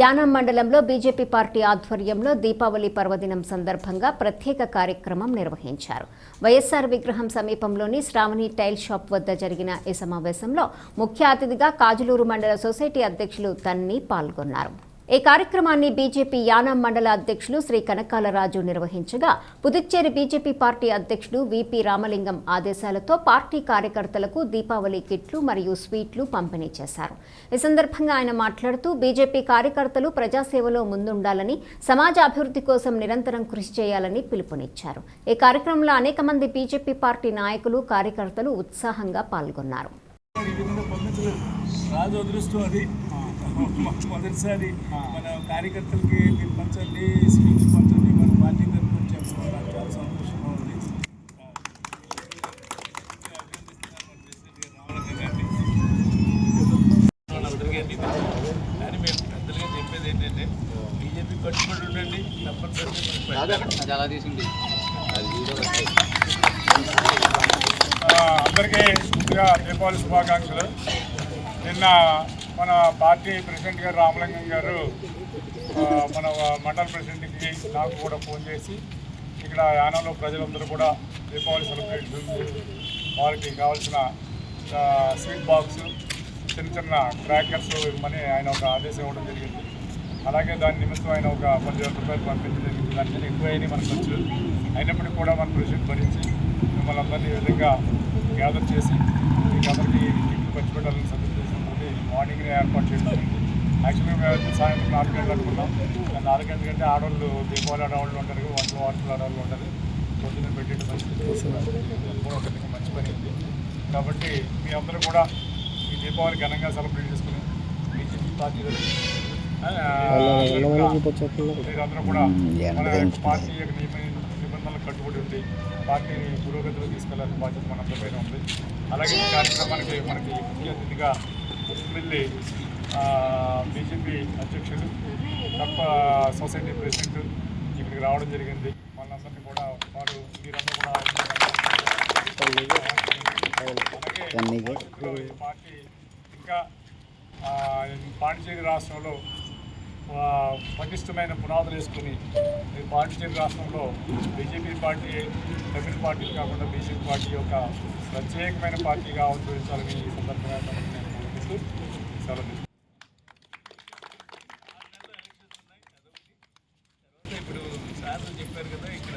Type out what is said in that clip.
యానం మండలంలో BJP party ఆధ్వర్యంలో దీపావళి పర్వదినం సందర్భంగా ప్రత్యేక కార్యక్రమం నిర్వహించారు. వైఎస్సార్ విగ్రహం సమీపంలోని శ్రావణి టైల్ షాప్ వద్ద జరిగిన ఈ సమావేశంలో ముఖ్య అతిథిగా కాజులూరు మండల సొసైటీ అధ్యక్షులు తన్ని పాల్గొన్నారు. ఈ కార్యక్రమాన్ని బీజేపీ యానం మండల అధ్యక్షులు శ్రీ కనకాలరాజు నిర్వహించగా పుదుచ్చేరి బీజేపీ పార్టీ అధ్యక్షుడు విపి రామలింగం ఆదేశాలతో పార్టీ కార్యకర్తలకు దీపావళి కిట్లు మరియు స్వీట్లు పంపిణీ చేశారు. ఈ సందర్భంగా ఆయన మాట్లాడుతూ బీజేపీ కార్యకర్తలు ప్రజాసేవలో ముందుండాలని సమాజ అభివృద్ధి కోసం నిరంతరం కృషి చేయాలని పిలుపునిచ్చారు. ఈ కార్యక్రమంలో అనేక మంది బీజేపీ పార్టీ నాయకులు కార్యకర్తలు ఉత్సాహంగా పాల్గొన్నారు. పంపించలేదు రాజు అదృష్టం అది. మొదటిసారి మన కార్యకర్తలకి మీరు పంచండి స్పీచ్ పంచండి మన పార్టీ తరఫున నుంచి చెప్పడం నాకు చాలా సంతోషంగా ఉంది. కానీ మేము పెద్దలుగా చెప్పేది ఏంటంటే బీజేపీ కట్టుబడి ఉండండి పెద్ద- చాలా తీసుంది. అది అందరికీ ముందుగా దీపావళి శుభాకాంక్షలు. నిన్న మన పార్టీ ప్రెసిడెంట్ గారు రామలింగం గారు మన మండల ప్రెసిడెంట్కి నాకు కూడా ఫోన్ చేసి ఇక్కడ యానంలో ప్రజలందరూ కూడా దీపావళి సెలబ్రేషన్ వారికి కావాల్సిన స్వీట్ బాక్స్ చిన్న చిన్న క్రాకర్స్ ఇవ్వమని ఆయన ఒక ఆదేశం ఇవ్వడం జరిగింది. అలాగే దాని నిమిత్తం ఆయన ఒక పదివేల రూపాయలు పంపించడం జరిగింది. దాని ఎక్కువ అయినాయి మన ఖర్చులు. అయినప్పటికీ కూడా మన ప్రెసిడెంట్ భరించి మిమ్మల్ని అందరినీ ఈ విధంగా గ్యాదర్ చేసి మీకు అందరికీ టికెట్లు ఖర్చు పెట్టాలని సందర్శించినటువంటి మార్నింగ్ ఏర్పాటు చేయడం యాక్చువల్గా మేము అయితే సాయంత్రం నాలుగు గంటలు అనుకున్నాం నాలుగు గంటల కంటే ఆడవాళ్ళు దీపావళి ఆడవాళ్ళు ఉంటారు వంటలు వార్తలు ఆడవాళ్ళు ఉంటారు పొద్దున్న పెట్టేట కూడా మంచి పని ఉంది కాబట్టి మీ అందరూ కూడా ఈ దీపావళి ఘనంగా సెలబ్రేట్ చేసుకుని బీజేపీ పార్టీ మీరందరూ కూడా మన పార్టీ యొక్క నియమ కట్టుబడి ఉండి పార్టీని పురోగతిలో తీసుకెళ్ళాల్సిన బాధ్యత మనందరిపైన ఉంది. అలాగే ఈ కార్యక్రమానికి మనకి ముఖ్య అతిథిగా ఎమ్మెల్యే బీజేపీ అధ్యక్షులు తప్ప సొసైటీ ప్రెసిడెంట్ ఇక్కడికి రావడం జరిగింది. వాళ్ళందరినీ కూడా వారు మీరందరూ కూడా అలాగే పార్టీ ఇంకా ఆ, పాండిచేరి రాష్ట్రంలో పటిష్టమైన పునాదులు వేసుకుని ఈ పాండిచేరి రాష్ట్రంలో బీజేపీ పార్టీ తమిళ పార్టీలు కాకుండా బీజేపీ పార్టీ యొక్క ప్రత్యేకమైన పార్టీగా అవతరించాలని ఈ సందర్భంగా నేను కోరుకుంటూ సెలవు ఇప్పుడు సార్ చెప్పారు కదా ఇక్కడ